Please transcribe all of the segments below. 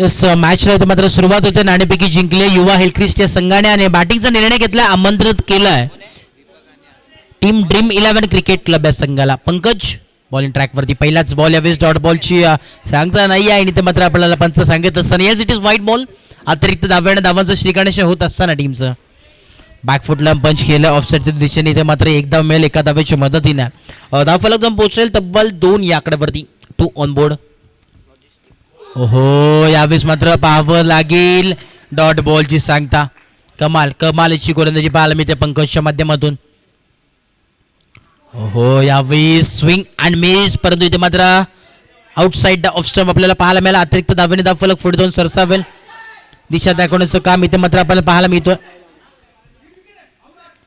Yes मॅचला इथे मात्र सुरुवात होते. नाणेपैकी जिंकले. युवा हेलक्रिस्ट या संघाने आणि बॅटिंगचा निर्णय घेतला. आमंत्रित केलाय. Team dream eleven cricket club या संघाला. पंकज बॉलिंग ट्रॅकवरती पहिलाच बॉल यावेळेस डॉट बॉलची सांगता नाही आहे. आणि ते मात्र आपल्याला पंच सांगत असताना. Yes it is white ball अतिरिक्त दाव्याने धावांचं श्रीगणेश होत असताना टीमचं बॅकफुटला पंच केलं. ऑफसाईडच्या दिशेने इथे मात्र एक धाव मिळेल एका धावेच्या मदतीने. अ, धावफलक जाऊन पोहोचेल. तब्बल दोन याकड्यावरती. टू ऑन बोर्ड हो यावेळेस मात्र पाहावं लागेल. डॉट बॉलची सांगता. कमाल कमालची गोलंदाजी पाहायला मिळते पंकजच्या माध्यमातून. हो यावेळी स्विंग अँड मिस परंतु इथे मात्र आउटसाईड द ऑफ स्टंप आपल्याला पाहायला मिळाला. अतिरिक्त दावेने दाब फलक पुढे जाऊन सरसावेल. दिशा दाखवण्याचं काम इथे मात्र आपल्याला पाहायला मिळतं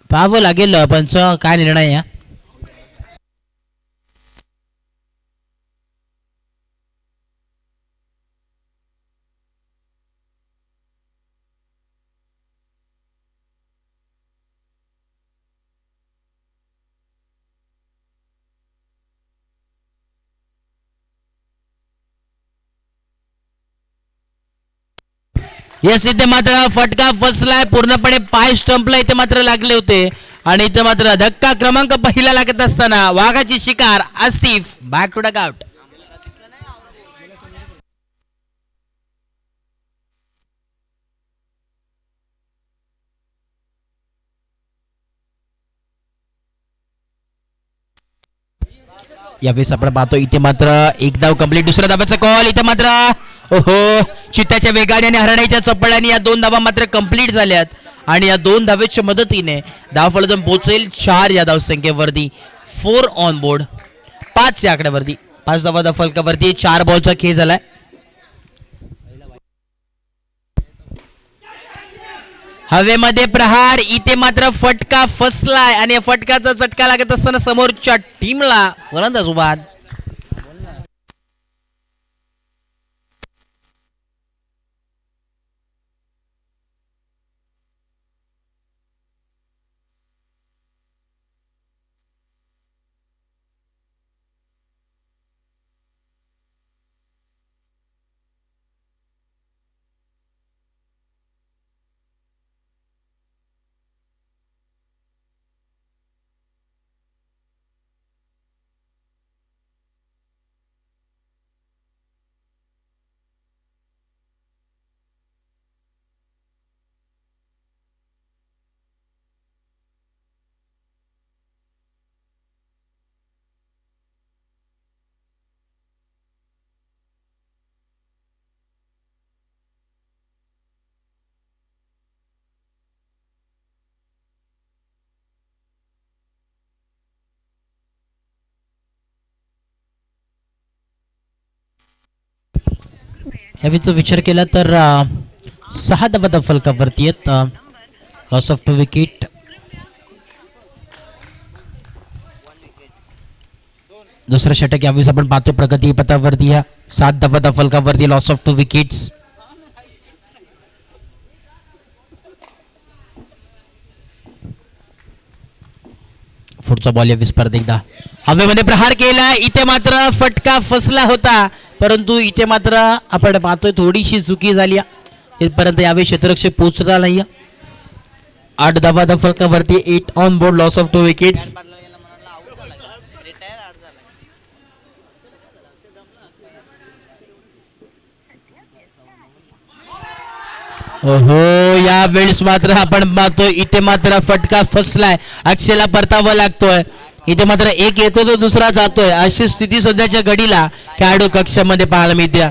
पाहावं लागेल पंच काय निर्णय आहे येस इथे मात्र फटका फसलाय. पूर्णपणे पाय स्टंपला इथे मात्र लागले होते. आणि इथे मात्र धक्का क्रमांक पहिला लागत असताना वाघाची शिकार Asif back to duck out यावेळेस आपण पाहतो इथे मात्र एक धाव कंप्लीट दुसऱ्या धाब्याचा कॉल इथे मात्र ओहो चित्ताच्या वेगाने आणि हरण्याच्या चपळ्याने या दोन धावा मात्र कंप्लीट झाल्यात. आणि या दोन धावेच्या मदतीने धाव फलटून पोहोचेल चार या धावसंख्येवरती फोर ऑन बोर्ड पाच या आकड्यावरती. पाच धावा धाव फलकावरती. चार बॉलचा खेळ झालाय. हवेमध्ये प्रहार इथे मात्र फटका फसलाय. आणि या फटकाचा चटका लागत असताना समोरच्या टीमला फलंदाज उभा यावेळीचा विचार के अ, सहा धावा फलकावरती आहेत लॉस ऑफ़ टू विकेट दुसरा षटक यावेळेस पाहतो प्रगती पथावरती सात सात धावा फलका वरती लॉस ऑफ़ टू विकेट्स पुढचा बॉल यावेळेस परत एकदा. हवेमध्ये प्रहार केला इथे मात्र फटका फसला होता. परंतु इथे मात्र आपण पाहतोय थोडीशी चुकी झाली. इथपर्यंत यावेळी क्षेत्ररक्षक पोहोचला नाही आठ धावा the eight on board loss of two wickets हो या वेळेस मात्र आपण पाहतोय इथे मात्र फटका फसलाय. अक्षयला परतावा लागतोय. इथे मात्र एक येतो तो दुसरा जातोय. अशी स्थिती सध्याच्या घडीला खेळाडू कक्षामध्ये पाहायला मिळते.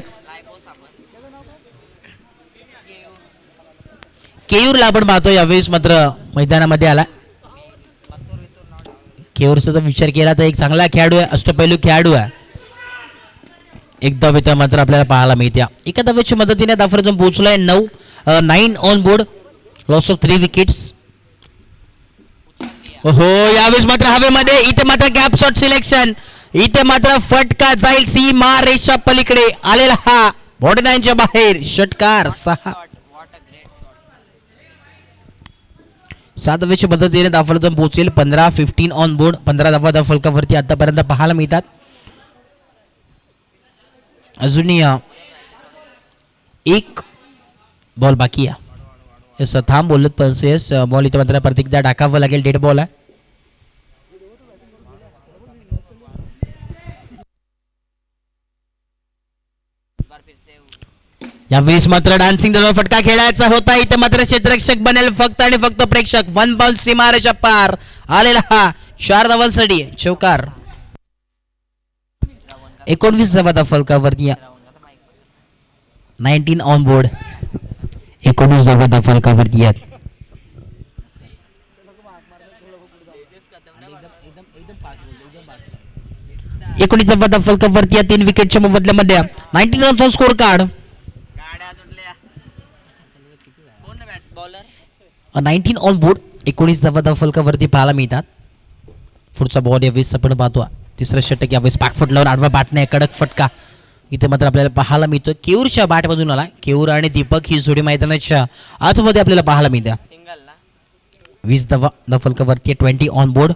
केयूरला आपण पाहतो यावेळेस मात्र मैदानामध्ये आला केयूरचा जर विचार केला तर एक चांगला खेळाडू आहे अष्टपैलू खेळाडू आहे. एक धावेत मात्र आपल्याला पाहायला मिळते. एका धावेच्या मदतीने दाफरजून पोहोचलाय नऊ. Nine on board loss of three wickets हो यावेळेस मात्र हवेमध्ये इथे मात्र गॅप शॉट सिलेक्शन इथे मात्र फटका जाईल सीमा रेषा पलीकडे. आलेला हा बॉडी नाईनच्या बाहेर. षटकार सहा. सात पद्धतीने मदतीने दाफलजम पोहोचेल. पंधरा फिफ्टीन ऑन बोर्ड पंधरा धावा दाफलकावरती आतापर्यंत पाहायला मिळतात. अजूनही एक बॉल बाकी आहे येस थांब बोलत पण येस बॉल इथे मात्र प्रत्येकदा टाकावं लागेल डेड बॉल आहे यावेळेस मात्र डान्सिंग दरवर फटका खेळायचा होता इथे मात्र क्षेत्ररक्षक बनेल फक्त आणि फक्त प्रेक्षक। वन बाउन्स सीमारेच्या पार आलेला हा चार धावांसाठी चौकार। एकोणवीस धावा फलकावरती नाईन्टीन ऑन बोर्ड। एकोणीस धावा फलकावरती आहेत एकोणीस धावा फलकावरती आहे तीन विकेटच्या मोबदल्यामध्ये nineteen रनचा score card nineteen on board एकोणीस धावा फलकावरती पाहायला मिळतात. पुढचा बॉल यावेळेस आपण पाहतो तिसरं षटक यावेळेस पाकफट लावून आडवा बाटणे कडक फटका. इथे मात्र आपल्याला पाहायला मिळतो केऊरच्या बॅटमधून आला. केऊर आणि दीपक ही जोडी मैदानाच्या आतमध्ये आपल्याला पाहायला मिळतं वीस दफा दफलकावरती ट्वेंटी ऑन बोर्ड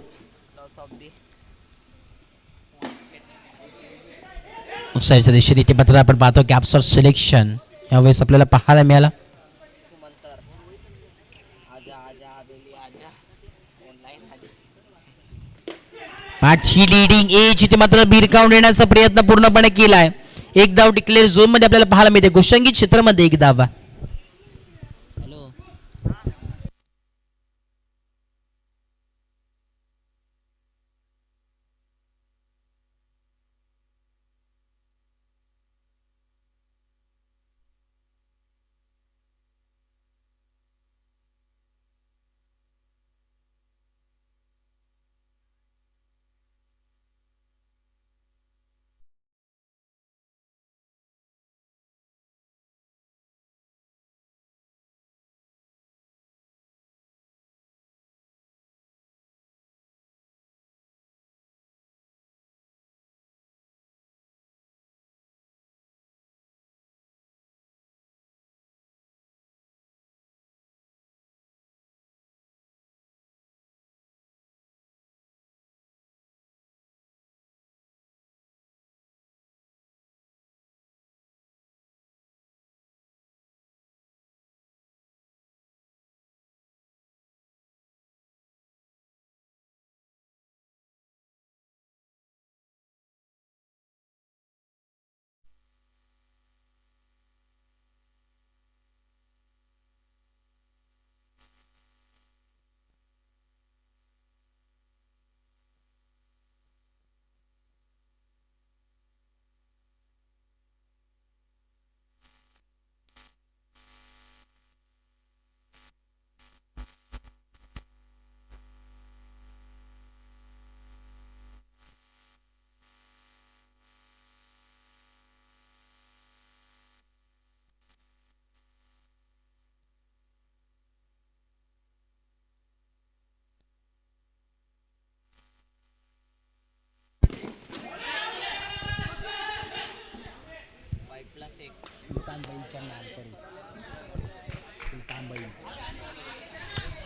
लॉस साईडच्या दिशेने इथे मात्र आपण पाहतो कॅप्सर सिलेक्शन यावेळेस आपल्याला पाहायला मिळाला. सुमंतर लिडिंग एज इथे मात्र भिरकावून येण्याचा प्रयत्न पूर्णपणे केलाय. एक धाव डिक्लेअर झोनमध्ये आपल्याला पाहायला मिळते. गोशंगी क्षेत्रामध्ये एक धावा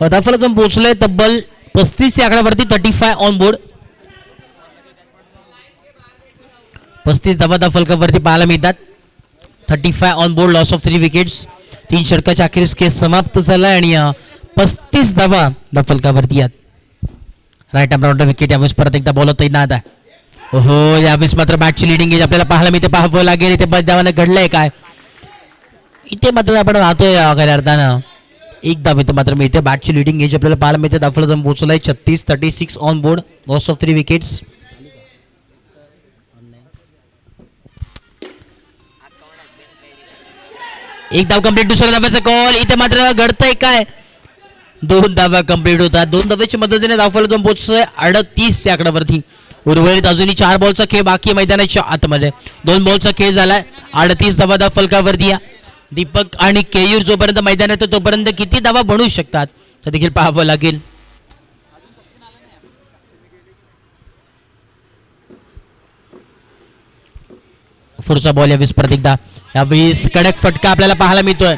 एक जाऊन पोहोचलोय तब्बल पस्तीस या आकड्यावरती थर्टी फाय ऑन बोर्ड पस्तीस धावा दफलकावरती फलकावरती पाहायला मिळतात. Thirty five on board loss of three wickets तीन षटकाच्या अखेरीस केस समाप्त झाला आणि पस्तीस धावा त्या फलकावरती आहेत. राईट राऊंड विकेट यावेळेस परत एकदा बॉल तैनात आहे. हो यावेळेस मात्र बॅटची लिडिंग आपल्याला पाहायला मिळते. पाहावं लागेल इथे बजावानं घडलंय काय? इथे मात्र आपण राहतोय खऱ्या अर्थानं एकदा धाव इथे मात्र इथे बॅटची लिडिंग घ्यायची आपल्याला पाहायला मिळते. दाखवलं जाऊन पोहोचलाय छत्तीस thirty six on board loss of three wickets एक धाव कंप्लीट दुसऱ्या धाब्याचा कॉल इथे मात्र घडतंय काय? दोन धाबा कंप्लीट होतात. दोन धाब्याच्या मदतीने धावफल जाऊन पोहोचतोय अडतीस या आकड्यावरती उर्वरित अजूनही चार बॉलचा खेळ बाकी मैदानाच्या आतमध्ये. दोन बॉलचा खेळ झालाय अडतीस धाबा दाफलकावरती या. दीपक आणि केयूर जोपर्यंत मैदानात आहे तोपर्यंत किती धावा बनवू शकतात? तर देखील पाहावं लागेल. पुढचा बॉल या वीस परत एकदा वीस कडक फटका आपल्याला पाहायला मिळतोय.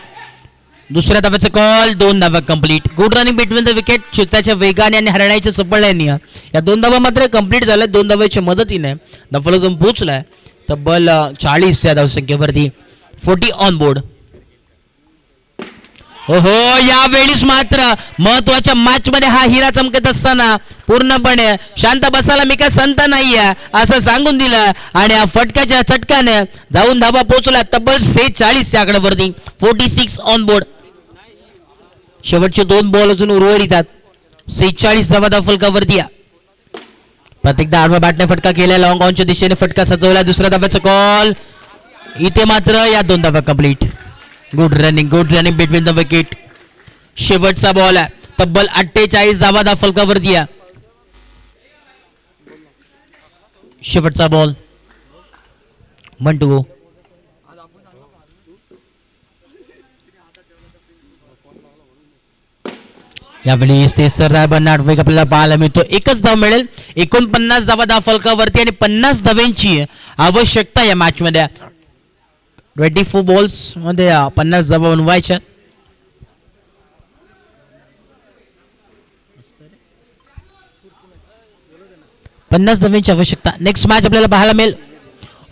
दुसऱ्या धाव्याचा कॉल दोन धावा complete good running between the wicket चित्ताच्या वेगाने आणि हरण्याच्या चपळ्याने या दोन धावा मात्र कंप्लीट झाल्या दोन धाव्याच्या मदतीने. दफल जाऊन पोचलाय तब्बल चाळीस या धावसंख्येवरती. फोर्टी ऑन बोर्ड हो यावेळीच मात्र महत्त्वाच्या मॅच मध्ये हा हिरा चमकत असताना पूर्णपणे शांत बसायला मी काय संत नाहीये असं सांगून दिलं. आणि या फटक्याच्या चटकाने धावून धावा पोहोचला. तब्बल सेहेचाळीस या आकड्यावरती. फोर्टी सिक्स ऑन बोर्ड शेवटचे दोन बॉल अजून उर्वरितात. सेहेचाळीस धावा धाव फलकावरती प्रत्येकदा आडवा बॅटने फटका केला लॉंग ऑनच्या दिशेने फटका सजवला. दुसऱ्या धाब्याचा कॉल इथे मात्र या दोन धावा complete good running good running between the wicket शेवटचा बॉल आहे. तब्बल अठ्ठेचाळीस धावा दाफलकावर दिया. शेवटचा बॉल वन टू गो यावेळी तेसर रायबन वेग आपल्याला पाहायला मिळतो. एकच धाव मिळेल. एकोणपन्नास धावा दा फलकावरती आणि पन्नास धाव्यांची आवश्यकता या मॅच मध्ये. ट्वेंटी फोर बॉल्समध्ये पन्नास धावा बनवायच्या पन्नास धाव्यांची आवश्यकता नेक्स्ट मॅच आपल्याला पाहायला मिळेल.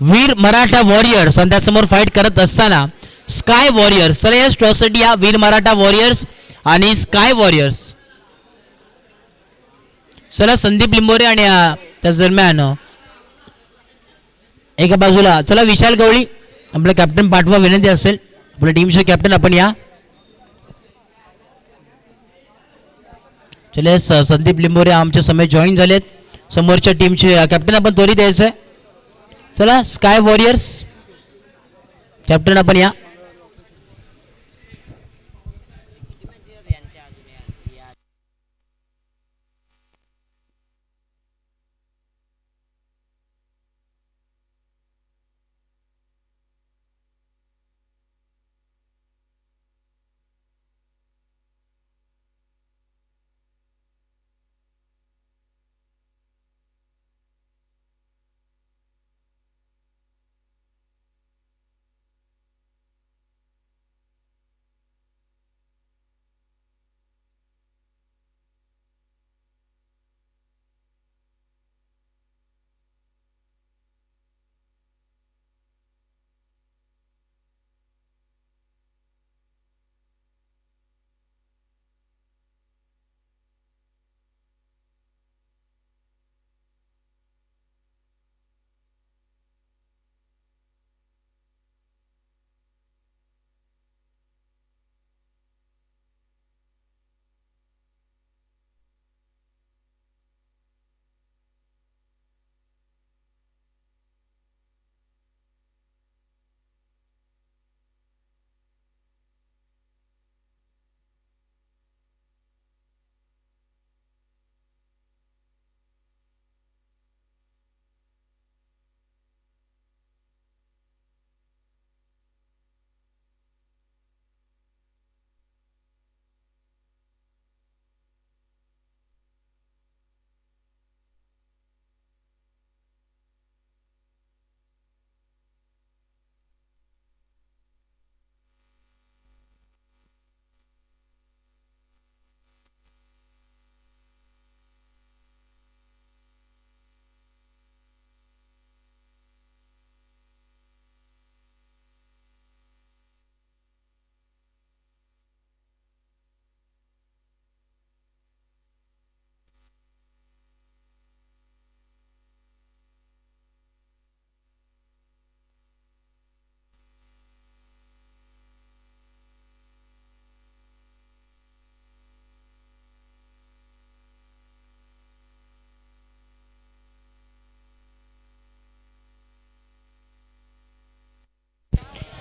वीर मराठा वॉरियर्स आणि त्यासमोर फाईट करत असताना स्काय वॉरियर्स श्रेयस ट्रॉसिटी वीर मराठा वॉरियर्स आणि स्काय वॉरियर्स चला संदीप लिंबोरे आणि त्याच दरम्यान एका बाजूला चला विशाल गवळी. आपलं कॅप्टन पाठवा विनंती असेल. आपल्या टीमचे कॅप्टन आपण या. चले स- संदीप लिंबोरे आमच्या समय जॉईन झालेत. समोरच्या टीमचे कॅप्टन आपण त्वरित द्यायचं आहे चला स्काय वॉरियर्स कॅप्टन आपण या.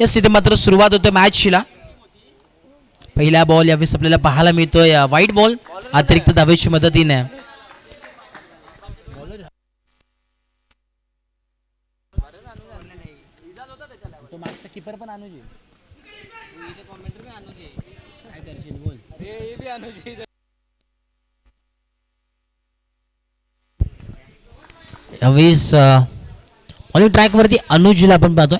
या इथे मात्र सुरुवात होते मॅचला पहिला बॉल यावेळेस आपल्याला पाहायला मिळतोय. Uh, वाईट बॉल अतिरिक्त धावेची मदतीने. तो मागचा किपर पण काय करशील बोल यावेळेस ट्रॅकवरती अनुजला आपण पाहतोय.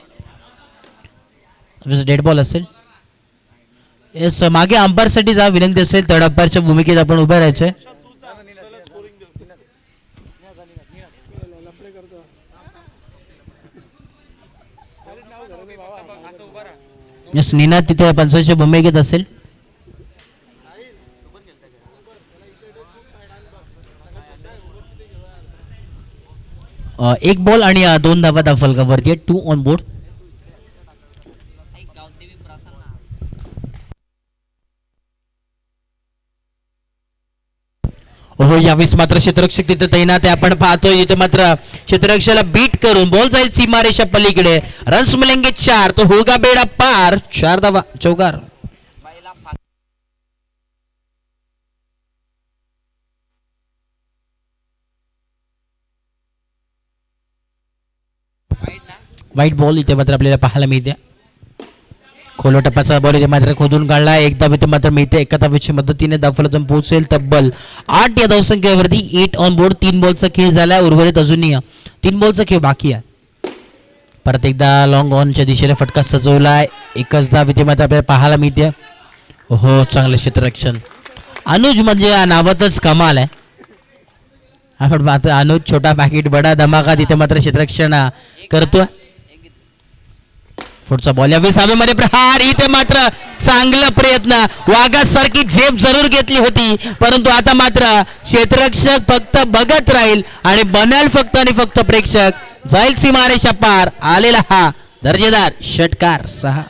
डेड बॉल असेल. येस मागे अंपायरसाठी जा विनंती असेल थर्ड अंपायरच्या भूमिकेत आपण उभं राहायचंय. येस निना तिथे पंचायतच्या भूमिकेत असेल. एक बॉल आणि दोन धावा वरती टू ऑन बोर्ड हो यावेळेस मात्र क्षेत्ररक्षक तिथे तैनात आहे. आपण पाहतोय इथे मात्र क्षेत्ररक्षाला बीट करून बॉल जाईल सीमारेषा पलीकडे. रन्स मिळेंगे चार तो होगा बेडा पार. चार धावा चौकार वाईट वाईट बॉल इथे मात्र आपल्याला पाहायला मिळते. खोलो टप्प्याचा बॉल इथे मात्र खोदून काढला. एक धाव मात्र मिळते एका धावेच्या मदतीने धावफलक पोहोचेल. तब्बल आठ या धावसंख्येवरती एट ऑन बोर्ड तीन बॉलचा खेळ झाला उर्वरित अजूनही तीन बॉलचा खेळ बाकी आहे. परत एकदा लॉंग ऑनच्या दिशेने फटका सजवला एकच धाव इथे मात्र आपल्याला पाहायला मिळते. हो चांगलं क्षेत्ररक्षण. अनुज म्हणजे या नावातच कमाल आहे. आपण मात्र अनुज छोटा पॅकेट बडा धमाका तिथे मात्र क्षेत्ररक्षण करतो पुढचा बॉल यावेळी हवेमध्ये प्रहार इथे मात्र चांगला प्रयत्न. वाघासारखी झेप जरूर घेतली होती परंतु आता मात्र क्षेत्ररक्षक फक्त बघत राहील आणि बनाल फक्त आणि फक्त प्रेक्षक जाईल सीमारेषा पार आलेला हा दर्जेदार षटकार सहा.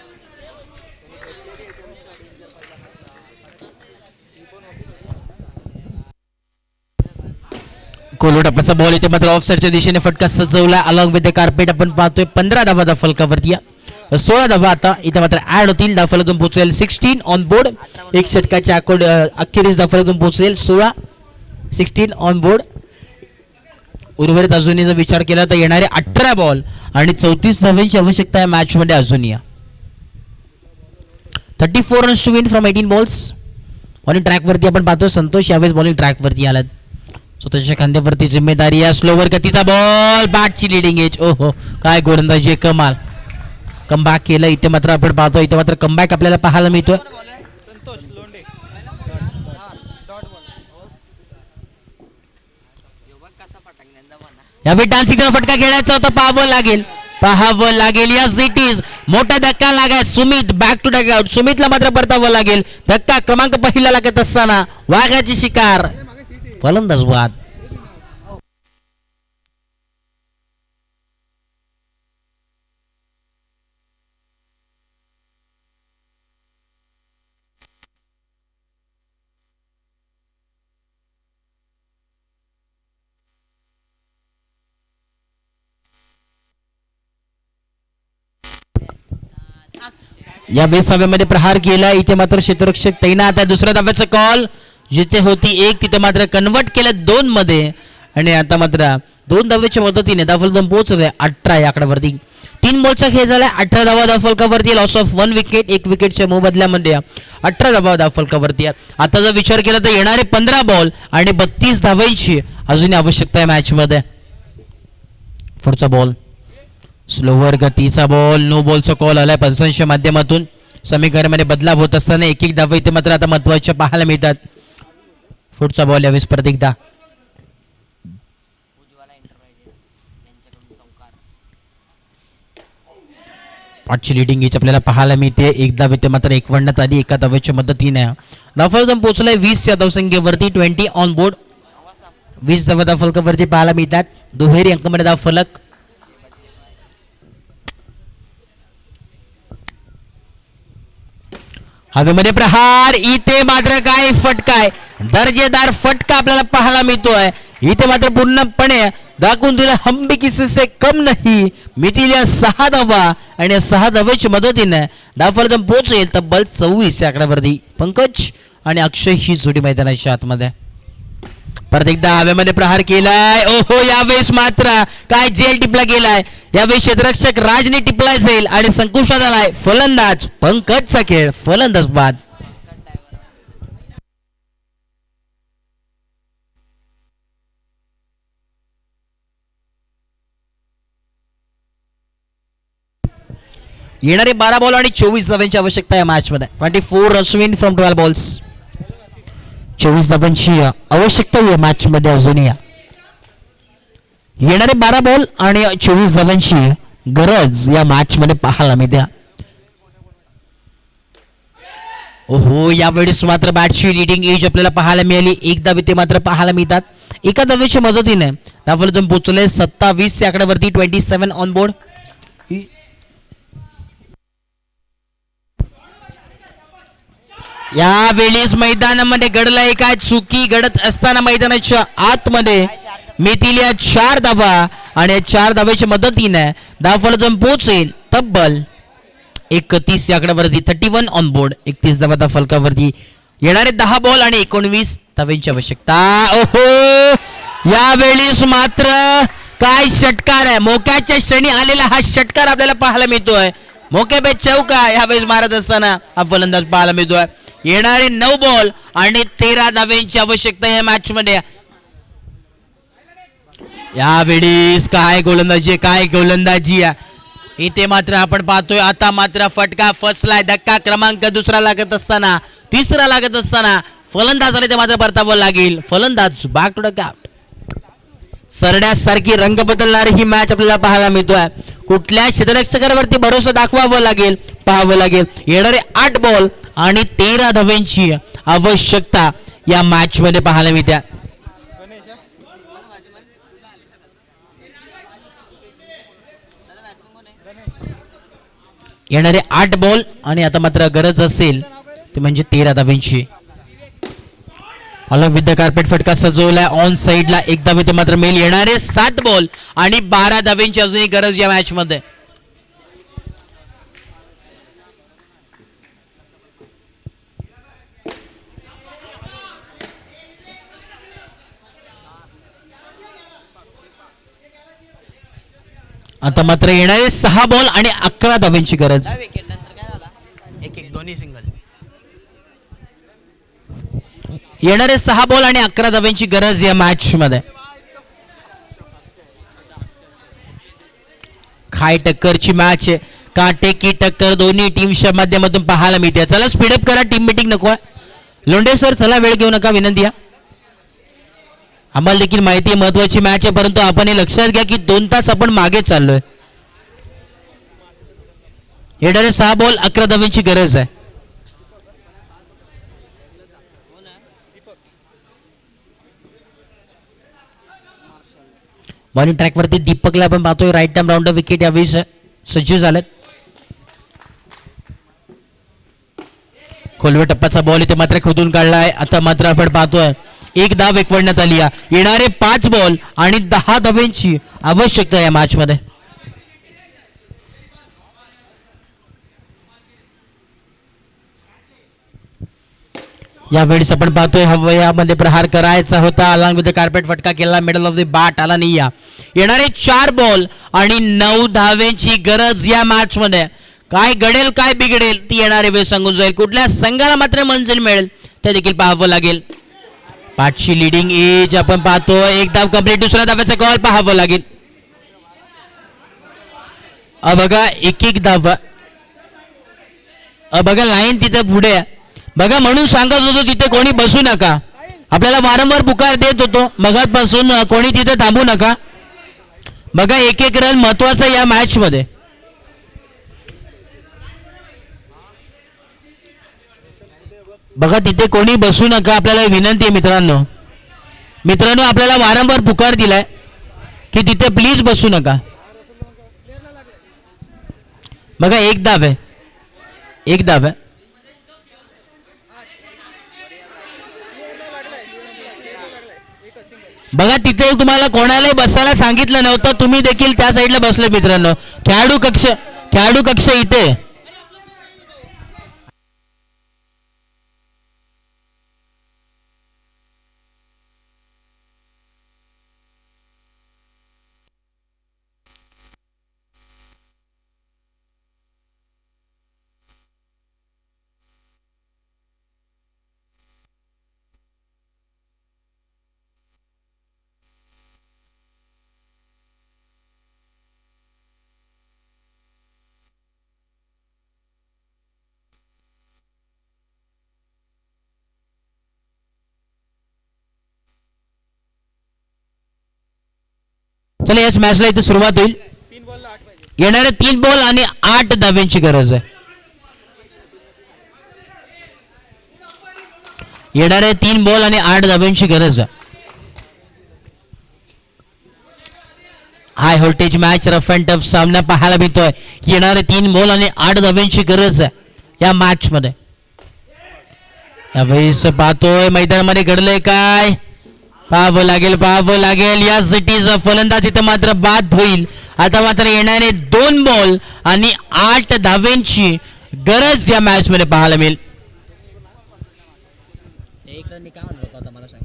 कोलोटापाचा बॉल इथे मात्र ऑफ साईडच्या दिशेने फटका सजवला. अलॉंग विथ द कार्पेट आपण पाहतोय पंधरा धावा फलकावरती. दिया सोळा धावा आता इथे मात्र ऍड होतील धाफलकून पोहोचेल सिक्स्टीन ऑन बोर्ड एक षटकाच्या अकोड अखेरीस धाफलकून पोहोचेल सोळा सिक्स्टीन ऑन बोर्ड उर्वरित अजूनही जर विचार केला तर येणारे अठरा बॉल आणि चौतीस धाव्यांची आवश्यकता आहे मॅचमध्ये अजूनही. Thirty four runs to win from eighteen balls bowling ट्रॅकवरती आपण पाहतो संतोष यावेळेस बॉलिंग ट्रॅकवरती आलात. स्वतःच्या खांद्यावरती जिम्मेदारी या स्लोवर गतीचा बॉल बॅटची लिडिंग एज ओ हो काय गोलंदाजी कमाल. कमबॅक केलं. इथे मात्र आपण पाहतो इथे मात्र कमबॅक आपल्याला पाहायला मिळतोय. यावेळी डान्सिंगचा फटका खेळायचा होता पाहावं लागेल. पाहावं लागेल. या सिटीज मोठा धक्का लागाय Sumit back to duck out सुमितला मात्र परतावं लागेल. धक्का क्रमांक पहिला लागत असताना वाघाची शिकार. फलंदाज वाद. या बेस हवेमध्ये प्रहार केला. इथे मात्र क्षेत्ररक्षक तैनात आहे. दुसऱ्या धाव्याचा कॉल जिथे होती एक तिथे मात्र कन्वर्ट केलं दोन मध्ये. आणि आता मात्र दोन धाव्याच्या मदतीने दाफलदम पोहोचले अठरा या आकड्यावरती तीन बॉलचा खेळ झाला अठरा धावा दाफलकावरती लॉस ऑफ वन विकेट एक विकेटच्या मोबदल्यामध्ये अठरा धावा दाफलकावरती आता जर विचार केला तर येणारे पंधरा बॉल आणि बत्तीस धावांची अजूनही आवश्यकता आहे मॅचमध्ये पुढचा बॉल स्लोवर गतीचा बॉल नो बॉलचा कॉल आलाय. पंचांच्या माध्यमातून समीकरणामध्ये बदलाव होत असताना एक एक धावा इथे मात्र आता महत्त्वाचे पाहायला मिळतात. पुढचा बॉल यावेळेस परत एकदा. उज्ज्वला लिडिंग इथे आपल्याला पाहायला मिळते. एक धाव इथे मात्र एकवडण्यात आली एका धाव्याच्या मदतीने. धाफलकम पोहोचलाय वीस या धावसंख्येवरती. ट्वेंटी ऑन बोर्ड वीस धावा धाफलकावरती पाहायला मिळतात. दुहेरी अंकमध्ये धाव फलक हवेमध्ये प्रहार इथे मात्र काय फटकाय? दर्जेदार फटका आपल्याला पाहायला मिळतोय. इथे मात्र पूर्णपणे दाखवून दिला हंबी किसी कम नाही. मितीला सहा धावा आणि सहा धाव्याच्या मदतीने धावफलकम पोहोचेल. तब्बल सव्वीस आकड्यावरती पंकज आणि अक्षय ही जोडी मैदानाच्या आतमध्ये. परत एकदा हवेमध्ये प्रहार केलाय. ओहो यावेळेस मात्र काय जेल टिपला गेलाय. यावेळी क्षेत्ररक्षक राजने टिपलाय जाईल आणि संकुशात आलाय. फलंदाज पंकजचा खेळ. फलंदाज बाद. येणारे बारा बॉल आणि चोवीस धाव्यांची आवश्यकता या मॅचमध्ये twenty four Ashwin from twelve balls चोवीस धावांची आवश्यकता आहे मॅचमध्ये अजूनही. येणारे बारा बॉल आणि चोवीस धावांची गरज या मॅचमध्ये पाहायला मिळते. ओहो यावेळेस मात्र बॅटची रिडिंग एज आपल्याला पाहायला मिळाली. एक दावे ते मात्र पाहायला मिळतात. एका धावेच्या मदतीने दाफल जाऊन पोचले सत्तावीस आकड्यावरती ट्वेंटी सेव्हन ऑन बोर्ड यावेळेस मैदानामध्ये घडलाय काय चुकी घडत असताना मैदानाच्या आतमध्ये मिळतील या चार धावा आणि या चार धावेच्या मदतीने जाऊन पोहोचेल. तब्बल एकतीस या आकड्यावरती थर्टी वन ऑन बोर्ड एकतीस धावा फलकावरती येणारे दहा बॉल आणि एकोणवीस धावेंची आवश्यकता. ओहो! यावेळेस मात्र काय षटकार आहे. मोक्याच्या क्षणी आलेला हा षटकार आपल्याला पाहायला मिळतोय. मोके बे चौका यावेळेस मारत असताना हा फलंदाज पाहायला मिळतोय. येणारे नऊ बॉल आणि तेरा धाव्यांची आवश्यकता या मॅच मध्ये यावेळेस काय गोलंदाजी काय गोलंदाजी आहे इथे मात्र आपण पाहतोय आता मात्र फटका फसलाय धक्का क्रमांक दुसरा लागत असताना तिसरा लागत असताना फलंदाजाला ते मात्र परतावं लागेल. फलंदाज बाग टू द सरण्यासारखी रंग बदलणारी ही मॅच आपल्याला पाहायला मिळतोय. कुठल्या क्षेत्ररक्षकावरती भरोसा दाखवावं लागेल? पाहावं लागेल. येणारे आठ बॉल आणि तेरा धाव्यांची आवश्यकता या मॅच मध्ये पाहायला मिळत्या. येणारे आठ बॉल आणि आता मात्र गरज असेल ते म्हणजे तेरा धाव्यांची विथ द कार्पेट फटका सजवलाय ऑन साइडला एक धावे मात्र मेल येणारे सात बॉल आणि बारा धाव्यांची अजूनही गरज या मॅच मध्ये. आता मात्र येणारे सहा बॉल आणि अकरा धाव्यांची गरज. एक एक दोन्ही सिंगल येणारे सहा बॉल आणि अकरा धाव्यांची गरज या मॅच मध्ये खाय टक्करची मॅच आहे. काटे की टक्कर दोन्ही टीमच्या माध्यमातून पाहायला मिळते. चला स्पीडअप करा टीम मिटिंग नको आहे. लोंढे सर चला वेळ घेऊ नका विनंती आहे. आम्हाला देखील माहिती आहे महत्वाची मॅच आहे परंतु आपण हे लक्षात घ्या की दोन तास आपण मागे चाललोय. येणारे सहा बॉल अकरा धाव्यांची गरज आहे. बॉलिंग ट्रॅकवरती दीपकला आपण पाहतोय. राईट टाइम राऊंड विकेट यावेळी सज्ज झालेत. खोलवे टप्प्याचा बॉल इथे मात्र खोदून काढलाय. आता मात्र आपण पाहतोय एक धाव एकवडण्यात आली आहे. येणारे पाच बॉल आणि दहा धावेंची आवश्यकता या मॅच यावेळेस आपण पाहतोय हवयामध्ये प्रहार करायचा होता. अलॉंग विथ कार्पेट फटका केला मिडल ऑफ द बॅट आला नाही या येणारे चार बॉल आणि नऊ धावेची गरज या मॅच मध्ये. काय घडेल काय बिघडेल ती येणारे वेळ सांगून जाईल. कुठल्या संघाला मात्र मंजिल मिळेल ते देखील पाहावं लागेल. पाचशे लिडिंग एज आपण पाहतो एक धाव कंप्लीट दुसऱ्या धाव्याचा कॉल पाहावं लागेल. अ बघा एक एक धाव. अ बघा लाईन तिथं पुढे. आहे. बघा म्हणून सांगत होतो तिथे कोणी बसू नका. आपल्याला वारंवार पुकार देत होतो. मगातपासून अ, कोणी तिथे थांबू नका. बघा एक एक रन महत्त्वाचा या मॅच मध्ये बघा तिथे कोणी बसू नका आपल्याला विनंती आहे मित्रांनो. मित्रांनो आपल्याला वारंवार पुकार दिलाय की तिथे प्लीज बसू नका. बघा एक दाब आहे. एक दाब आहे. बघा तिथे तुम्हाला कोणालाही बसायला सांगितलं नव्हतं. तुम्ही देखील त्या साईडला बसले मित्रांनो. खेळाडू कक्ष खेळाडू कक्ष इथे. चला याच मॅचला इथे सुरुवात होईल. येणारे तीन बॉल आणि आठ धाव्यांची गरज आहे. येणारे तीन बॉल आणि आठ धाव्यांची गरज आहे. High voltage match rough and tough सामना पाहायला मिळतोय. येणारे तीन बॉल आणि आठ धाव्यांची गरज आहे या मॅच मध्ये. यावेळेस पाहतोय. मैदानामध्ये घडलंय काय? पहावं लागेल पहावं लागेल. या सिटीचा फलंदाज इथं मात्र बाद होईल. आता मात्र येणारे दोन बॉल आणि आठ धाव्यांची गरज या मॅच मध्ये पाहायला मिळेल एक रन काय म्हणत होता आता मला सांग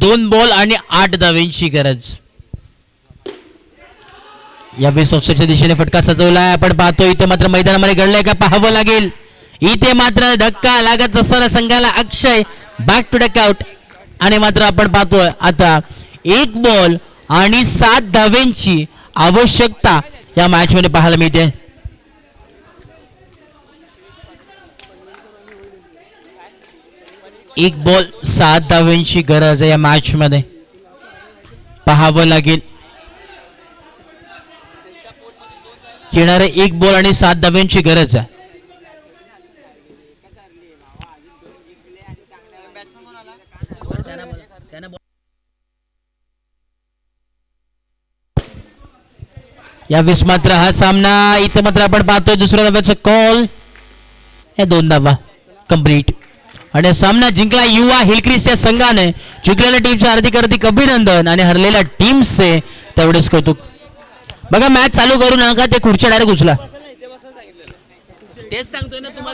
दोन बॉल आणि आठ धावेंची गरज. या बेस ऑफसेटच्या दिशेने फटका सजवलाय. आपण पाहतो इथे मात्र मैदानामध्ये घडलंय का? पाहावं लागेल. इथे मात्र धक्का लागत असताना संघाला अक्षय बॅक टू डकआउट आणि मात्र आपण पाहतोय आता एक बॉल आणि सात धाव्यांची आवश्यकता या मॅच मध्ये पाहायला मिळते. एक बॉल सात धाव्यांची गरज आहे या मॅच मध्ये. पाहावं लागेल. येणारे एक बॉल आणि सात धाव्यांची गरज आहे. यावेळेस मात्र हा सामना इथे मात्र आपण पाहतोय दुसऱ्या धाव्याचा कॉल हे दोन धावा. कंप्लीट आणि सामना जिंकला युवा हिलक्रिस या संघाने. जिंकलेल्या टीमचे हार्दिक हार्दिक अभिनंदन आणि हरलेल्या टीमचे तेवढेच कौतुक. बघा मॅच चालू करू नका ते खुर्च्या डायरेक्ट उचला. तेच सांगतोय ना तुम्हाला.